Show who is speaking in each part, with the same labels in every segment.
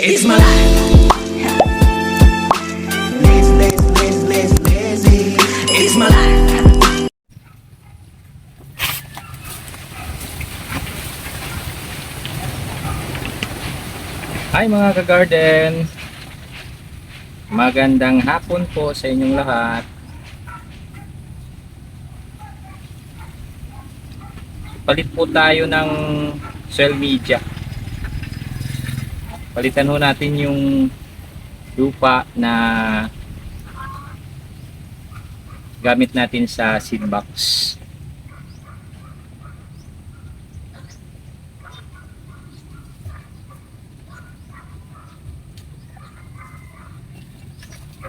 Speaker 1: It's my life. Lazy, lazy, lazy, lazy, lazy. It's my life.
Speaker 2: Hi mga ka-garden! Magandang hapon po sa inyong lahat. Palit po tayo ng social media. Palitan ho natin yung lupa na gamit natin sa seed box.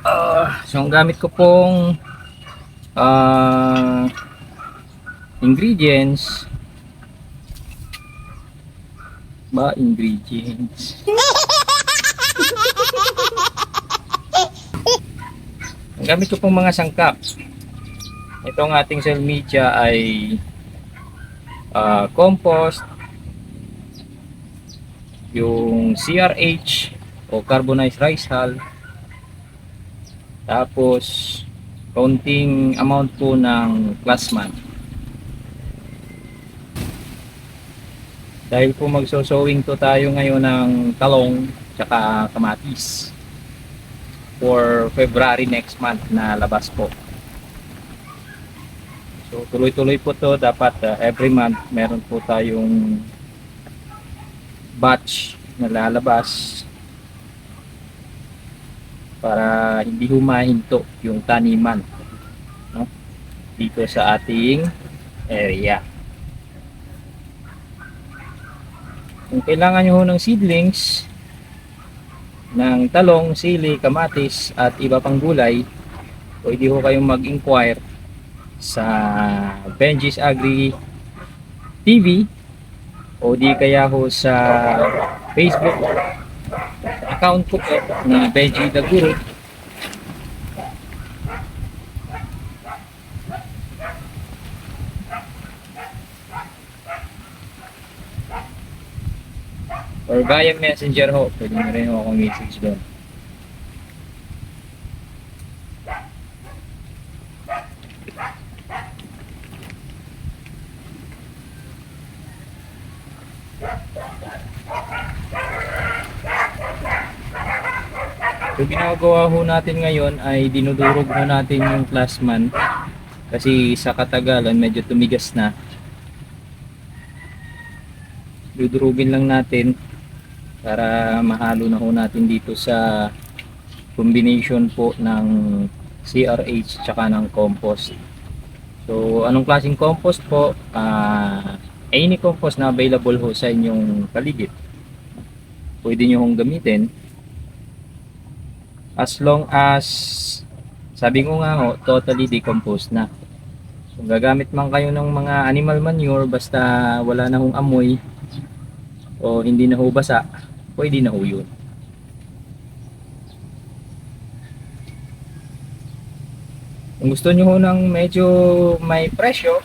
Speaker 2: Ah, so ang gamit ko pong ah, ingredients ba ingredients ang gamit ko pong mga sangkap ito ang ating cell media ay ah, compost yung CRH o carbonized rice hull tapos, kaunting amount po ng plasman. Dahil po magsosowing to tayo ngayon ng talong tsaka kamatis for February next month na labas po. So tuloy-tuloy po to dapat uh, every month meron po tayong batch na lalabas para hindi humahinto yung taniman no? dito sa ating area. Kung kailangan nyo ng seedlings ng talong, sili, kamatis at iba pang gulay, pwede ho kayong mag-inquire sa Benji's Agri TV o di kaya ho sa Facebook account ko po na Benji the Guru. Or via messenger ho, pwede nyo rin ho akong message doon. So ginagawa ho natin ngayon ay dinudurog ho natin yung plasman kasi sa katagalan medyo tumigas na. Dudurugin lang natin para mahalo na ho natin dito sa combination po ng CRH tsaka ng compost. So anong klaseng compost po? Ah, any compost na available ho sa inyong paligid. Pwede nyo hong gamitin as long as sabi ko nga ho, totally decomposed na. Kung gagamit man kayo ng mga animal manure basta wala na hong amoy o hindi na ho basa, pwede na ho yun. Kung gusto nyo ho ng medyo may presyo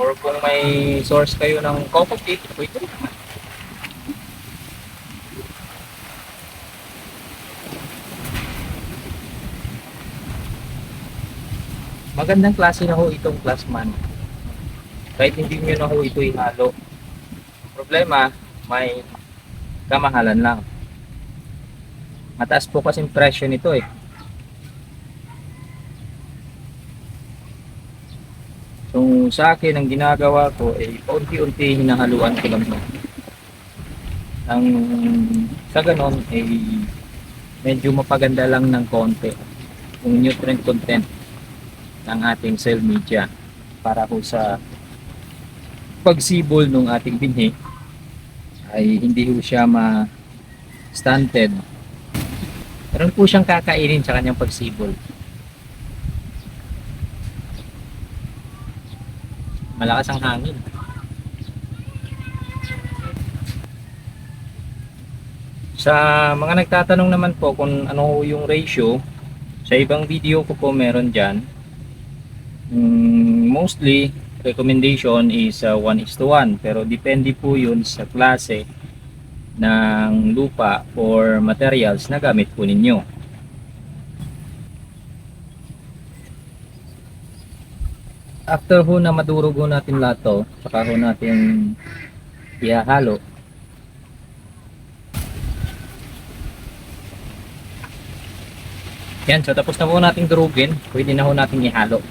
Speaker 2: or kung may source kayo ng coco peat, pwede naman. magandang klase na ho itong plasman kahit hindi nyo na ho ito ihalo problema may kamahalan lang. Mataas po kasi presyo nito eh. So sa akin ang ginagawa ko ay unti-unti hinahaluan ko lang ang sa ganon ay medyo mapaganda lang ng konti. Yung nutrient content ng ating cell media para po sa pagsibol ng ating binhi ay hindi po siya ma stunted. Meron po siyang kakainin sa kanyang pagsibol. Malakas ang hangin. Sa mga nagtatanong naman po kung ano yung ratio sa ibang video ko po meron dyan. Mm, mostly recommendation is uh, 1 is to 1 pero depende po yun sa klase ng lupa or materials na gamit po ninyo. After ho na madurog ho natin lahat to, saka ho natin ihahalo. Yan, so tapos na po natin durugin, pwede na ho natin ihalo.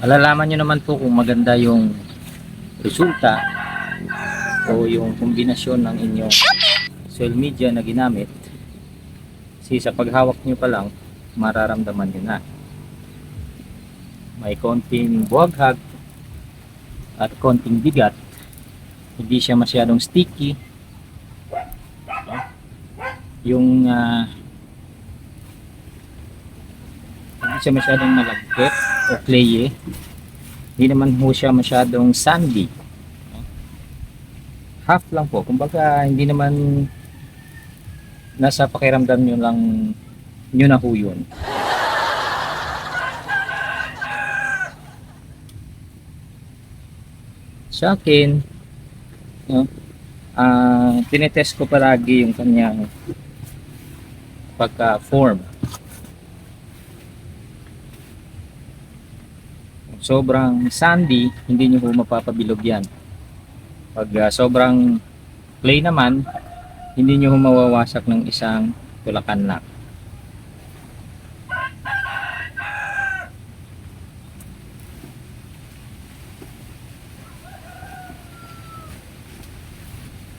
Speaker 2: Malalaman nyo naman po kung maganda yung resulta o yung kombinasyon ng inyong social media na ginamit. Kasi sa paghawak nyo pa lang mararamdaman nyo na. May konting buwaghag at konting bigat. Hindi siya masyadong sticky. Yung ah, hindi siya masyadong malagkit o clayy hindi naman ho siya masyadong sandy. Half lang po. Kumbaga hindi naman nasa pakiramdam nyo lang nyo na ho yun. Sa akin no, ah tinetest ko palagi yung kanyang pagka sobrang sandy, hindi nyo po mapapabilog yan. Pag ah, sobrang clay naman, hindi nyo mawawasak ng isang tulakan lang.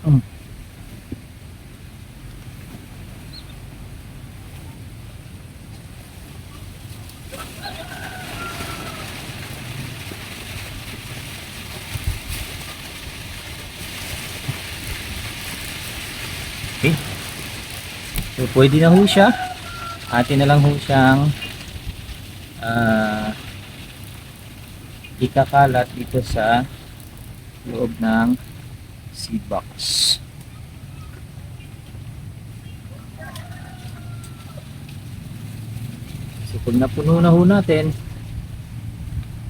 Speaker 2: Mm. Okay. So, pwede na ho siya. Atin na lang ho siyang ah, ikakalat dito sa loob ng seed box. So, pag napuno na ho natin,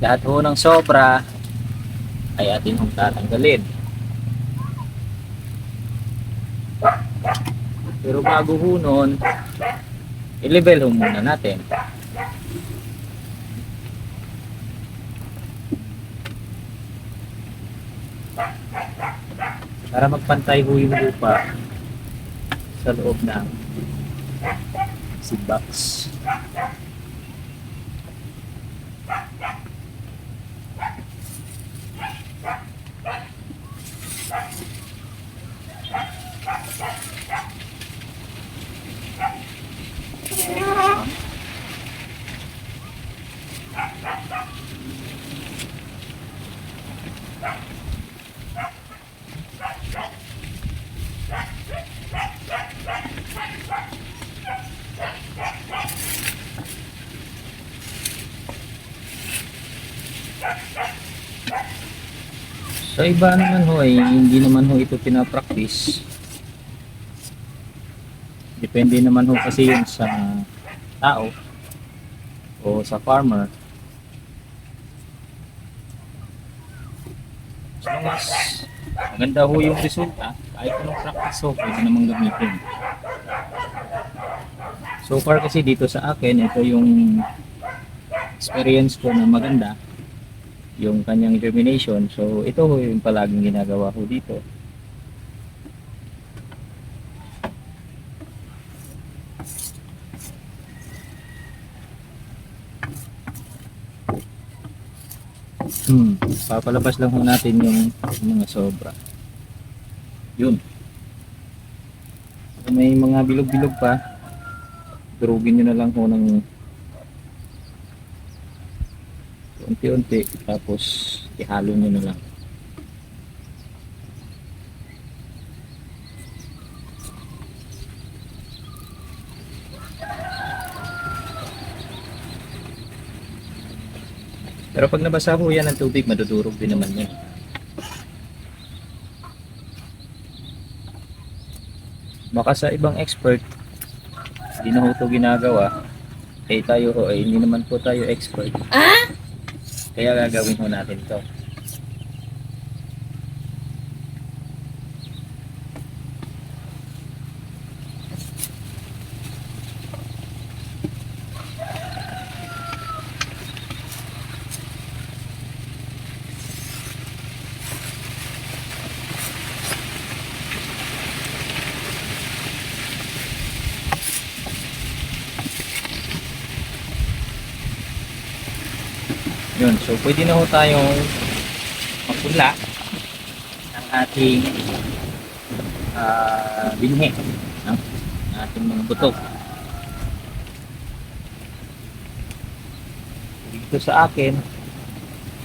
Speaker 2: lahat ho ng sobra ay atin hong tatanggalin. Pero bago ho nun, i-level ho muna natin. Para magpantay ho yung lupa sa loob ng seed box. Sa iba naman ho ay hindi naman ho ito pinapractice. Depende naman ho kasi yun sa tao o sa farmer. So mas maganda ho yung resulta kahit anong practice ho pwede namang gamitin. So far kasi dito sa akin ito yung experience ko na maganda yung kanyang germination. So, ito ho yung palaging ginagawa ko dito. Hmm, papalabas lang ho natin yung mga sobra. Yun. Kung may mga bilog-bilog pa, durugin nyo na lang ho ng unti-unti tapos ihalo nyo na lang. Pero pag nabasa ho yan ng tubig, madudurog din naman yan. Baka sa ibang expert, hindi na ho ito ginagawa. Eh tayo ho, eh, hindi naman po tayo expert. Kaya gagawin ho natin to. Yun, so pwede na ho tayong magpula ng ating ah binhi ng ating mga buto. Dito sa akin,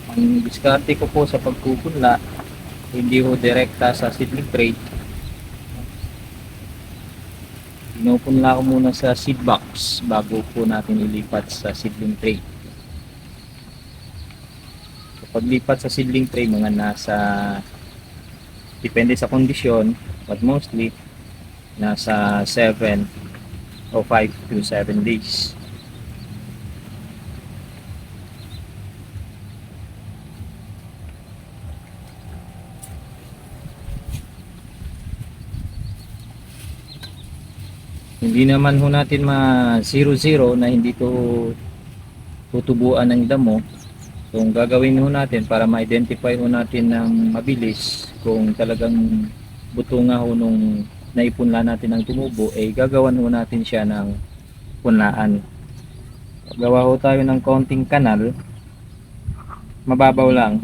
Speaker 2: ang diskarte ko po sa pagkukunla, hindi ho direkta sa seedling tray. Pinupunla ko muna sa seed box bago po natin ilipat sa seedling tray. Paglipat sa seedling tray, mga nasa, depende sa kondisyon, but mostly, nasa 7 o 5 to 7 days. Hindi naman ho natin ma 0-0 na hindi to tutubuan ng damo. Ang gagawin ho natin para ma-identify ho natin ng mabilis kung talagang buto nga ho nung naipunla natin ng tumubo, eh gagawan ho natin siya ng punlaan. Gawa ho tayo ng konting kanal, mababaw lang.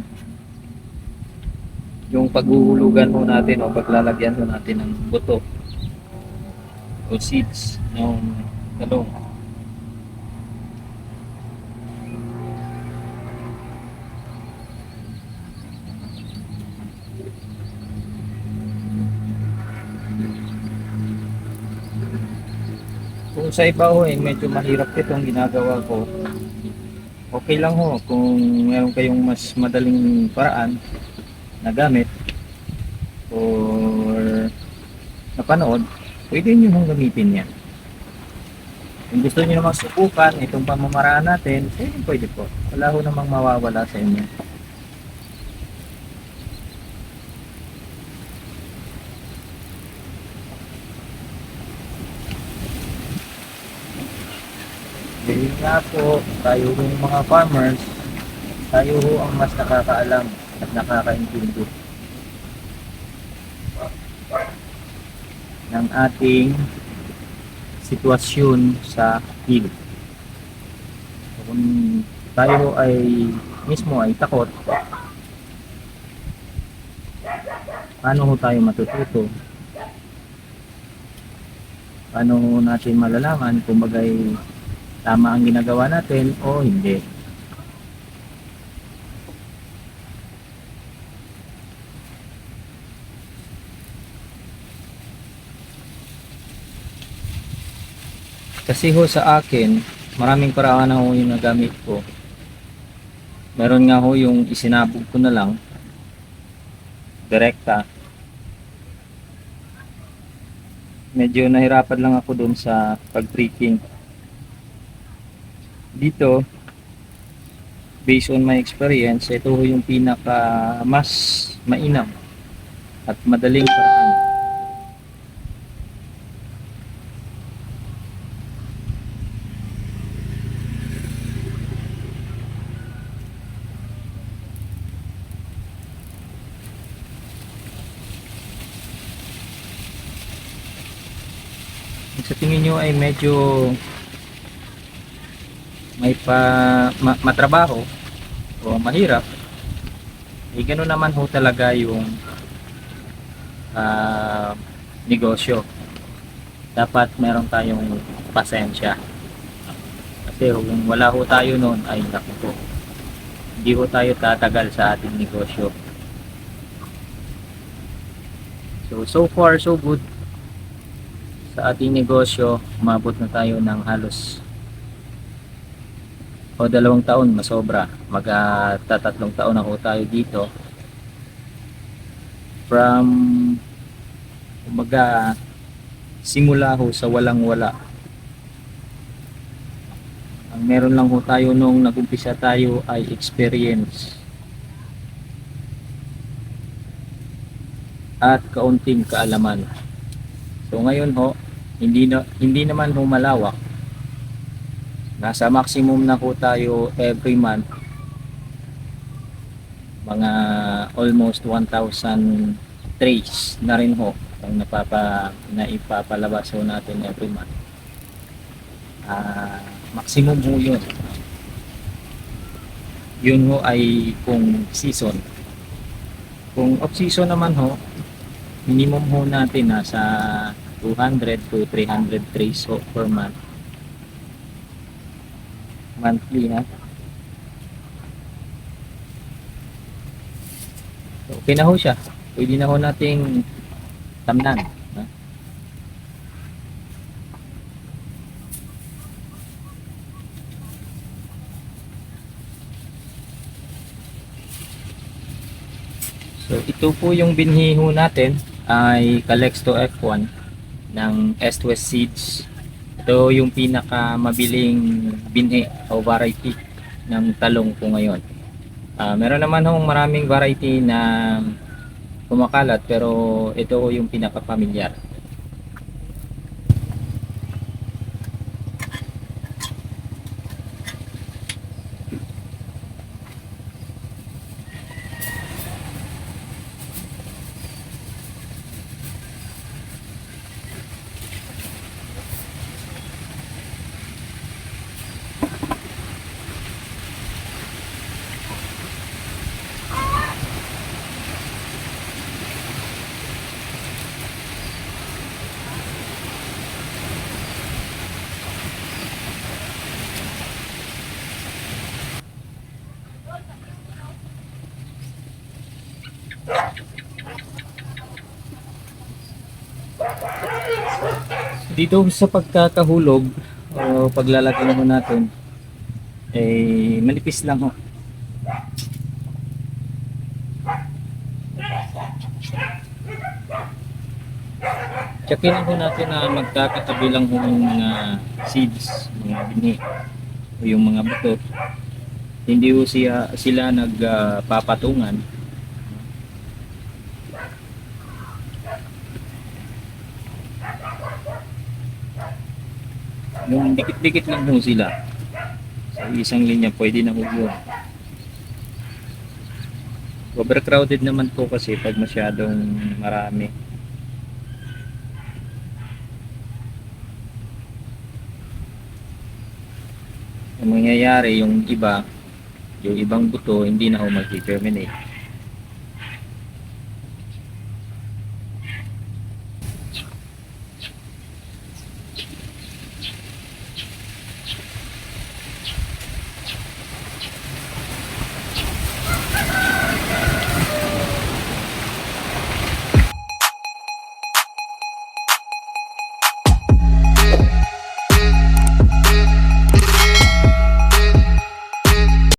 Speaker 2: Yung paghuhulugan ho natin o paglalagyan ho natin ng buto o seeds ng talong. Sa iba ho eh, medyo mahirap itong ginagawa ko. Okay lang ho kung meron kayong mas madaling paraan na gamit or napanood, pwede nyo hong gamitin yan. Kung gusto nyo namang subukan itong pamamaraan natin, pwede, pwede po. Wala ho namang mawawala sa inyo. Dahil nga po, tayo yung mga farmers, tayo ho ang mas nakakaalam at nakakaintindi ng ating sitwasyon sa field. So, kung tayo ay mismo ay takot, paano ho tayo matututo? Paano natin malalaman kung bagay tama ang ginagawa natin o hindi? Kasi ho sa akin, maraming paraan ho yung nagamit ko. Meron nga ho yung isinabog ko na lang. Direkta. Medyo nahirapan lang ako dun sa pag-treating. Dito, based on my experience, ito yung pinaka mas mainam at madaling paraan. Sa tingin nyo ay medyo may pa ma- matrabaho o mahirap Eh, ganun naman ho talaga yung ah, negosyo. Dapat meron tayong pasensya. Kasi kung wala ho tayo noon, ay naku po. Hindi ho tayo tatagal sa ating negosyo. So, so far, so good. Sa ating negosyo, umabot na tayo ng halos o dalawang taon, masobra. Magtatatlong taon na ho tayo dito. From, umaga, simula ho sa walang wala. Ang meron lang ho tayo nung nagumpisa tayo ay experience. At kaunting kaalaman. So ngayon ho, hindi na hindi naman ho malawak. Nasa maximum na ho tayo every month. Mga almost 1,000 trays na rin ho ang napapa na ipapalabas ho natin every month. Ah, maximum ho yun. Yun ho ay kung season. Kung off season naman ho, minimum ho natin nasa 200 to 300 trays ho per month. Monthly ha. So, okay na ho siya. Pwede na ho nating tamnan. Ha? So ito po yung binhi natin ay Calexto F1 ng East West Seeds. Ito yung pinaka mabiling binhi o variety ng talong po ngayon. Ah, meron naman hong maraming variety na kumakalat pero ito yung pinaka Dito sa pagkakahulog o paglalagay naman natin eh manipis lang ho. Tsakin ho natin na magkakatabi lang ho yung mga seeds, mga bini o yung mga buto. Hindi ho siya, sila nagpapatungan. Yung dikit-dikit lang ho sila. Sa isang linya, pwede na ho yun. Overcrowded naman po kasi pag masyadong marami. Ang mangyayari yung iba, yung ibang buto hindi na ho mag-terminate.